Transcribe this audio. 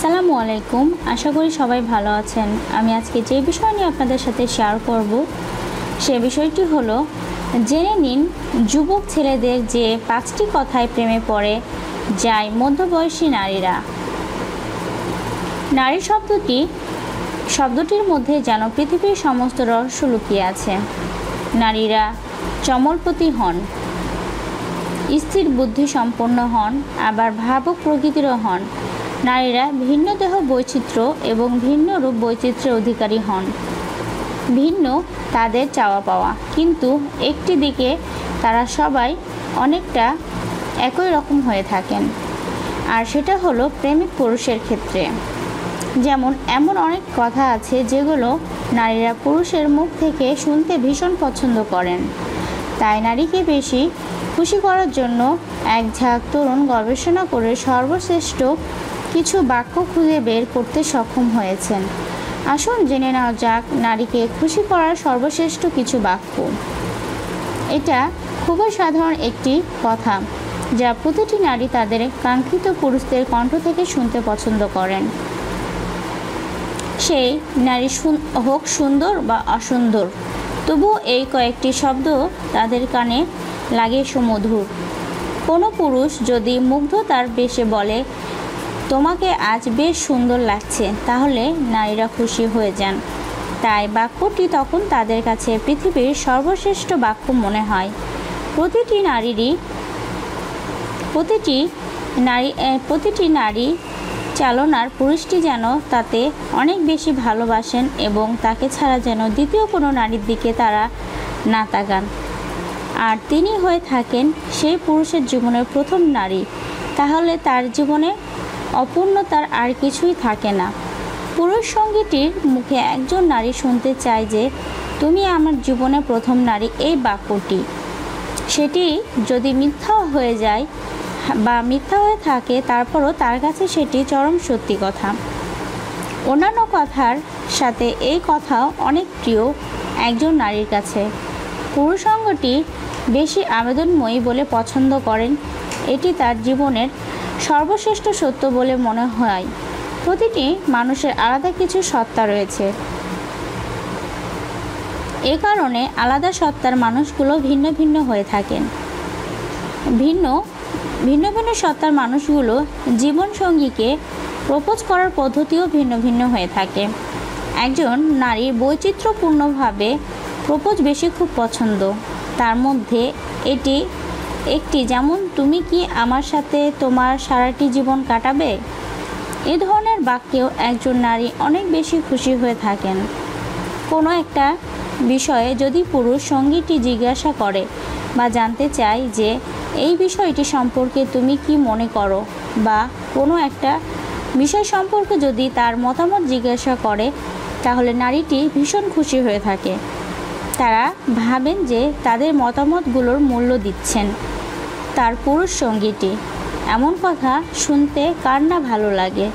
আসসালামু আলাইকুম। আশা করি সবাই ভালো আছেন। আমি আজকে যে বিষয় নিয়ে আপনাদের সাথে শেয়ার করব, সে বিষয়টি হলো, জেনে নিন যুবক ছেলেদের যে পাঁচটি কথায় প্রেমে পড়ে যায় মধ্যবয়সী নারীরা। নারী শব্দটি, শব্দটির মধ্যে যেন পৃথিবীর সমস্ত রহস্য লুকিয়ে আছে। নারীরা চমলপতি হন, স্থির বুদ্ধি সম্পন্ন হন, আবার ভাবক প্রকৃতিরও হন। নারীরা ভিন্ন দেহ বৈচিত্র্য এবং ভিন্ন রূপ বৈচিত্র্যের অধিকারী হন। ভিন্ন তাদের চাওয়া পাওয়া। কিন্তু একটি দিকে তারা সবাই অনেকটা একই রকম হয়ে থাকেন। আর সেটা হলো প্রেমিক পুরুষের ক্ষেত্রে। যেমন, এমন অনেক কথা আছে যেগুলো নারীরা পুরুষের মুখ থেকে শুনতে ভীষণ পছন্দ করেন। তাই নারীকে বেশি খুশি করার জন্য এক ঝাঁক তরুণ গবেষণা করে সর্বশ্রেষ্ঠ কিছু বাক্য খুঁজে বের করতে সক্ষম হয়েছেন। আসুন জেনে নেওয়া যাক নারীকে খুশি করার সর্বশ্রেষ্ঠ কিছু বাক্য। এটা খুবই সাধারণ একটি কথা, যা প্রতিটি নারী তাদের কাঙ্ক্ষিত পুরুষদের কণ্ঠ থেকে শুনতে পছন্দ করেন। সেই নারী হোক সুন্দর বা অসুন্দর, তবুও এই কয়েকটি শব্দ তাদের কানে লাগে সুমধুর। কোনো পুরুষ যদি মুগ্ধ তার বেশে বলে তোমাকে আজ বেশ সুন্দর লাগছে, তাহলে নারীরা খুশি হয়ে যান। তাই বাক্যটি তখন তাদের কাছে পৃথিবীর সর্বশ্রেষ্ঠ বাক্য মনে হয়। প্রতিটি নারীরই, প্রতিটি নারী প্রতিটি নারী চালনার পুরুষটি যেন তাতে অনেক বেশি ভালোবাসেন এবং তাকে ছাড়া যেন দ্বিতীয় কোনো নারীর দিকে তারা না তাকান। আর তিনি হয়ে থাকেন সেই পুরুষের জীবনের প্রথম নারী। তাহলে তার জীবনে অপূর্ণতার আর কিছুই থাকে না। পুরুষ সঙ্গীটির মুখে একজন নারী শুনতে চায় যে, তুমি আমার জীবনের প্রথম নারী এই বাক্যটি। সেটি যদি মিথ্যাও হয়ে যায় বা মিথ্যা হয়ে থাকে, তারপরও তার কাছে সেটি চরম সত্যি কথা। অন্যান্য কথার সাথে এই কথাও অনেক প্রিয় একজন নারীর কাছে। পুরুষাঙ্গটি বেশি আবেদনময়ী বলে পছন্দ করেন। এটি তার জীবনের সর্বশ্রেষ্ঠ সত্য বলে মনে হয়। প্রতিটি মানুষের আলাদা কিছু সত্তা রয়েছে। এ কারণে আলাদা সত্তার মানুষগুলো ভিন্ন ভিন্ন হয়ে থাকেন। ভিন্ন ভিন্ন ভিন্ন সত্তার মানুষগুলো জীবনসঙ্গীকে প্রপোজ করার পদ্ধতিও ভিন্ন ভিন্ন হয়ে থাকে। একজন নারীর বৈচিত্র্যপূর্ণভাবে প্রপোজ বেশি খুব পছন্দ। তার মধ্যে এটি একটি, যেমন তুমি কি আমার সাথে তোমার সারাটি জীবন কাটাবে? এ ধরনের বাক্যেও একজন নারী অনেক বেশি খুশি হয়ে থাকেন। কোনো একটা বিষয়ে যদি পুরুষ সঙ্গীটি জিজ্ঞাসা করে বা জানতে চায় যে, এই বিষয়টি সম্পর্কে তুমি কি মনে করো? বা কোনো একটা বিষয় সম্পর্কে যদি তার মতামত জিজ্ঞাসা করে, তাহলে নারীটি ভীষণ খুশি হয়ে থাকে। তারা ভাবেন যে তাদের মতামতগুলোর মূল্য দিচ্ছেন। তার পুরুষ সঙ্গীটি। এমন কথা শুনতে কার না ভালো লাগে?